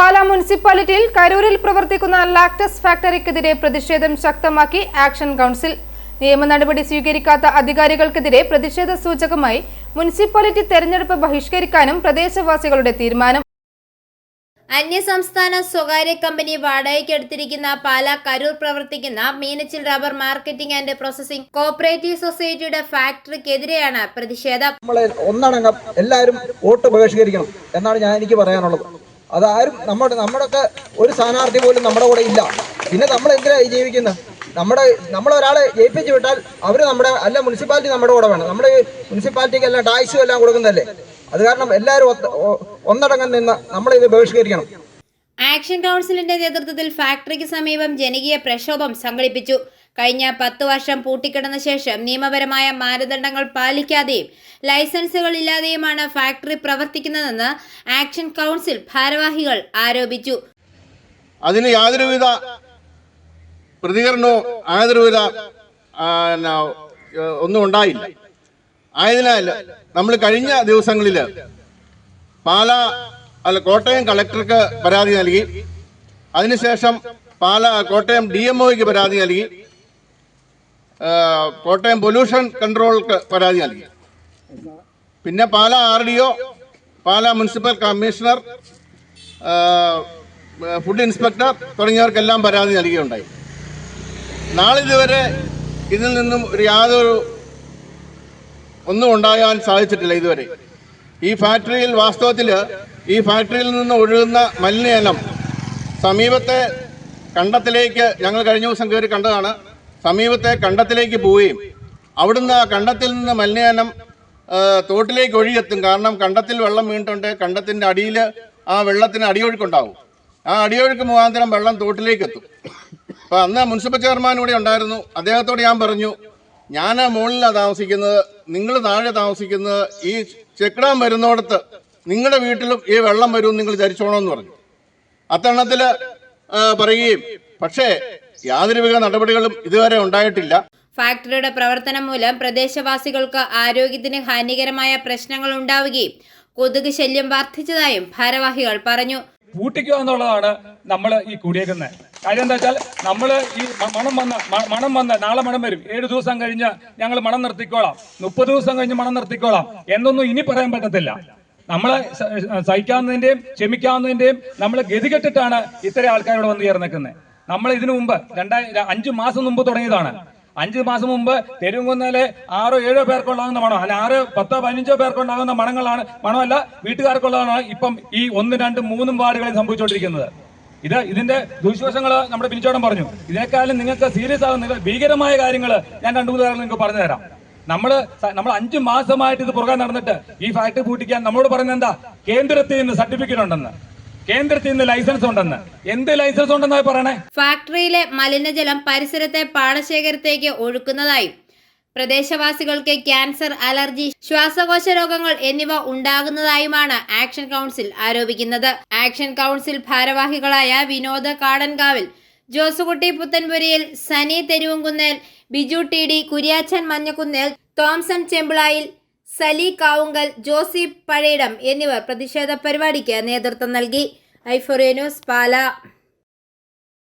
പാലാ മുനിസിപ്പാലിറ്റിയിൽ കരൂരിൽ പ്രവർത്തിക്കുന്ന ലാക്ടസ് ഫാക്ടറിക്കെതിരെ പ്രതിഷേധം ശക്തമാക്കി ആക്ഷൻ കൗൺസിൽ. നിയമ നടപടി സ്വീകരിക്കാത്ത അധികാരികൾക്കെതിരെ പ്രതിഷേധ സൂചകമായി മുനിസിപ്പാലിറ്റി തെരഞ്ഞെടുപ്പ് ബഹിഷ്കരിക്കാനും പ്രദേശവാസികളുടെ തീരുമാനം. അന്യസംസ്ഥാന സ്വകാര്യ കമ്പനി വാടകയ്ക്കെടുത്തിരിക്കുന്ന പാലാ കരൂർ പ്രവർത്തിക്കുന്ന Meenachil rubber marketing and processing cooperative സൊസൈറ്റിയുടെ ഫാക്ടറിക്കെതിരെയാണ് പ്രതിഷേധം. നമ്മളെ ഒന്നടങ്കം എല്ലാവരും വോട്ട് ബഹിഷ്കരിക്കണം എന്നാണ് ഞാൻ എനിക്ക് പറയാനുള്ളത്. അതാരും നമ്മുടെ നമ്മുടെയൊക്കെ ഒരു സ്ഥാനാർത്ഥി പോലും നമ്മുടെ കൂടെ ഇല്ല. പിന്നെ നമ്മൾ എന്തിനായി ജീവിക്കുന്നത് നമ്മുടെ നമ്മളൊരാളെ ജയിപ്പിച്ചു വിട്ടാൽ അവർ നമ്മുടെ അല്ല മുനിസിപ്പാലിറ്റി നമ്മുടെ കൂടെ വേണം. നമ്മുടെ മുനിസിപ്പാലിറ്റിക്ക് എല്ലാം ടാക്സും എല്ലാം കൊടുക്കുന്നതല്ലേ? അത് കാരണം എല്ലാവരും ഒന്നടങ്കം നിന്ന് നമ്മളിത് ബഹിഷ്കരിക്കണം. ആക്ഷൻ കൗൺസിലിന്റെ നേതൃത്വത്തിൽ ഫാക്ടറിക്ക് സമീപം ജനകീയ പ്രക്ഷോഭം സംഘടിപ്പിച്ചു. കഴിഞ്ഞ പത്ത് വർഷം പൂട്ടിക്കിടന്ന ശേഷം നിയമപരമായ മാനദണ്ഡങ്ങൾ പാലിക്കാതെയും ലൈസൻസുകൾ ഇല്ലാതെയുമാണ് ഫാക്ടറി പ്രവർത്തിക്കുന്നതെന്ന് ആക്ഷൻ കൗൺസിൽ ഭാരവാഹികൾ ആരോപിച്ചു. അതിന് യാതൊരുവിധ പ്രതികരണവും യാതൊരുവിധ ഒന്നും ഉണ്ടായില്ല. ആയതിനാൽ നമ്മൾ കഴിഞ്ഞ ദിവസങ്ങളിൽ പാല അല്ല കോട്ടയം കളക്ടർക്ക് പരാതി നൽകി. അതിനുശേഷം പാല കോട്ടയം ഡി എം ഒക്ക് പരാതി നൽകി. കോട്ടയം പൊല്യൂഷൻ കൺട്രോൾക്ക് പരാതി നൽകി. പിന്നെ Pala R D O Pala municipal commissioner food inspector തുടങ്ങിയവർക്കെല്ലാം പരാതി നൽകിയുണ്ടായി. നാളിതുവരെ ഇതിൽ നിന്നും ഒരു യാതൊരു ഒന്നും ഉണ്ടാകാൻ സാധിച്ചിട്ടില്ല ഇതുവരെ. ഈ ഫാക്ടറിയിൽ വാസ്തവത്തിൽ ഈ ഫാക്ടറിയിൽ നിന്ന് ഒഴുകുന്ന മലിനജലം സമീപത്തെ കണ്ടത്തിലേക്ക് ഞങ്ങൾ കഴിഞ്ഞ ദിവസം കയറി കണ്ടതാണ്. സമീപത്തെ കണ്ടത്തിലേക്ക് പോവുകയും അവിടുന്ന് ആ കണ്ടത്തിൽ നിന്ന് മലിനജലം തോട്ടിലേക്ക് ഒഴുകിയെത്തും. കാരണം കണ്ടത്തിൽ വെള്ളം വീണിട്ടുണ്ട്. കണ്ടത്തിന്റെ അടിയിൽ ആ വെള്ളത്തിന് അടിയൊഴുക്കുണ്ടാവും. ആ അടിയൊഴുക്ക് മുഖാന്തരം വെള്ളം തോട്ടിലേക്ക് എത്തും. അപ്പോൾ അന്ന് മുനിസിപ്പൽ ചെയർമാൻ ഇവിടെ ഉണ്ടായിരുന്നു. അദ്ദേഹത്തോട് ഞാൻ പറഞ്ഞു ഞാൻ മുകളിലാണ് താമസിക്കുന്നത് നിങ്ങൾ താഴെ താമസിക്കുന്നത് ഈ ചെക്കിടാൻ വരുന്നിടത്ത് നിങ്ങളുടെ വീട്ടിലും ഈ വെള്ളം വരും നിങ്ങൾ ധരിച്ചോണമെന്ന് പറഞ്ഞു. അത്തരണത്തിൽ പറയുകയും. പക്ഷേ യാതൊരുവിധ നടപടികളും ഇതുവരെ ഉണ്ടായിട്ടില്ല. ഫാക്ടറിയുടെ പ്രവർത്തനം മൂലം പ്രദേശവാസികൾക്ക് ആരോഗ്യത്തിന് ഹാനികരമായ പ്രശ്നങ്ങൾ ഉണ്ടാവുകയും കൊതുക് ശല്യം വർദ്ധിച്ചതായും ഭാരവാഹികൾ പറഞ്ഞു. പൂട്ടിക്കുക എന്നുള്ളതാണ് നമ്മൾ ഈ കൂടിയേക്കുന്നത് കാര്യം എന്താ വെച്ചാൽ നമ്മൾ ഈ മണം വന്ന മണം വന്ന നാളെ മണം വരും. ഏഴ് ദിവസം കഴിഞ്ഞ് ഞങ്ങൾ മണം നിർത്തിക്കോളാം. മുപ്പത് ദിവസം കഴിഞ്ഞ് മണം നിർത്തിക്കോളാം. എന്നൊന്നും ഇനി പറയാൻ പറ്റത്തില്ല. നമ്മളെ സഹിക്കാവുന്നതിന്റെയും ക്ഷമിക്കാവുന്നതിന്റെയും നമ്മൾ ഗതികെട്ടിട്ടാണ് ഇത്തരം ആൾക്കാരോട് വന്ന് ചേർന്നിക്കുന്നത് നമ്മൾ ഇതിനു മുമ്പ് രണ്ടായിരം അഞ്ചു മാസം മുമ്പ് തുടങ്ങിയതാണ്. അഞ്ച് മാസം മുമ്പ് തെരുവുകുന്നേലെ ആറോ ഏഴോ പേർക്കുണ്ടാകുന്ന മണം അല്ല ആറ് പത്തോ പതിനഞ്ചോ പേർക്കുണ്ടാകുന്ന മണങ്ങളാണ് മണമല്ല വീട്ടുകാർക്കുള്ളതാണ് ഇപ്പം ഈ ഒന്ന് രണ്ടും മൂന്നും വാർഡുകളിൽ സംഭവിച്ചുകൊണ്ടിരിക്കുന്നത്. ഇത് ഇതിന്റെ ദൂഷ്യവശങ്ങൾ നമ്മുടെ പിന്നിച്ചോടം പറഞ്ഞു. ഇതിനേക്കാളും നിങ്ങൾക്ക് സീരിയസ് ആകുന്ന ഭീകരമായ കാര്യങ്ങൾ ഞാൻ രണ്ടു മൂന്ന് കാര്യങ്ങൾ നിങ്ങൾക്ക് പറഞ്ഞു തരാം. നമ്മൾ നമ്മൾ അഞ്ചു മാസമായിട്ട് ഇത് പുറകെ നടന്നിട്ട് ഈ ഫാക്ടറി പൂട്ടിക്കാൻ നമ്മളോട് പറയുന്നത് എന്താ? കേന്ദ്രത്തിൽ നിന്ന് സർട്ടിഫിക്കറ്റ് ഉണ്ടെന്ന്. കേന്ദ്രത്തിൽ നിന്ന് ലൈസൻസ് ഉണ്ടെന്ന്. എന്ത് ലൈസൻസ് ഉണ്ടെന്നായി പറയണേ? ഫാക്ടറിയിലെ മലിനജലം പരിസരത്തെ പാടശേഖരത്തേക്ക് ഒഴുക്കുന്നതായും. പ്രദേശവാസികൾക്ക് ക്യാൻസർ അലർജി ശ്വാസകോശ രോഗങ്ങൾ എന്നിവ ഉണ്ടാകുന്നതായുമാണ് ആക്ഷൻ കൗൺസിൽ ആരോപിക്കുന്നത്. ആക്ഷൻ കൗൺസിൽ ഭാരവാഹികളായ Vinod Kadankavil Josukutty Puthenpurayil Sani Theruvumkunnel Biju T D Kuriachan Manjakunnel Thomson Chembilayil Sali Kavungal Josy Pazhayidam എന്നിവർ പ്രതിഷേധ പരിപാടിക്ക് നേതൃത്വം നൽകി. ഐഫോറിയ ന്യൂസ് പാല.